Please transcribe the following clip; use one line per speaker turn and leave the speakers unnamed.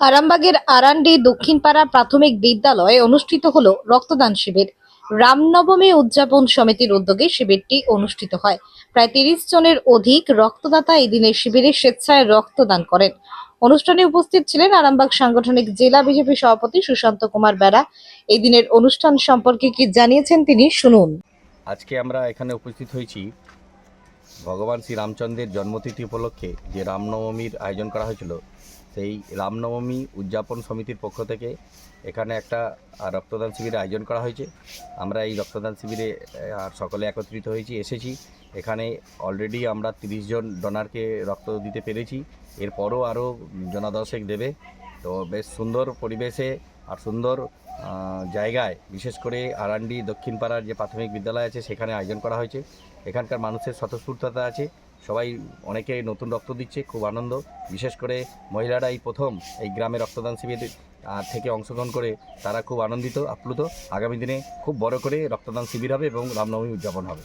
আরামবাগের আরান্ডি দক্ষিণপাড়া প্রাথমিক বিদ্যালয়ে অনুষ্ঠিত হলো রক্তদান শিবির। রামনবমী উদযাপন সমিতির উদ্যোগে শিবিরটি অনুষ্ঠিত হয়। প্রায় তিরিশ জনের অধিক রক্তদাতা এই দিনের শিবিরে স্বেচ্ছায় রক্তদান করেন। অনুষ্ঠানে উপস্থিত ছিলেন আরামবাগ সাংগঠনিক জেলা বিজেপি সভাপতি সুশান্ত কুমার বেড়া। এই দিনের অনুষ্ঠান সম্পর্কে কি জানিয়েছেন তিনি, শুনুন।
আজকে আমরা এখানে উপস্থিত হয়েছি। ভগবান শ্রীরামচন্দ্রের জন্মতিথি উপলক্ষে যে রামনবমীর আয়োজন করা হয়েছিল, সেই রামনবমী উদযাপন সমিতির পক্ষ থেকে এখানে একটা রক্তদান শিবিরের আয়োজন করা হয়েছে। আমরা এই রক্তদান শিবিরে সকলে একত্রিত হয়েছি, এসেছি। এখানে অলরেডি আমরা তিরিশ জন ডোনারকে রক্ত দিতে পেরেছি। এরপরও আরও জনাদশেক দেবে। তো বেশ সুন্দর পরিবেশে আর সুন্দর জায়গায়, বিশেষ করে আরান্ডি দক্ষিণপাড়ার যে প্রাথমিক বিদ্যালয় আছে, সেখানে আয়োজন করা হয়েছে। এখানকার মানুষের স্বতঃস্ফূর্ততা আছে, সবাই অনেকে নতুন রক্ত দিচ্ছে, খুব আনন্দ। বিশেষ করে মহিলারা এই প্রথম এই গ্রামে রক্তদান শিবির থেকে অংশগ্রহণ করে তারা খুব আনন্দিত, আপ্লুত। আগামী দিনে খুব বড় করে রক্তদান শিবির হবে এবং রামনবমী উদযাপন হবে।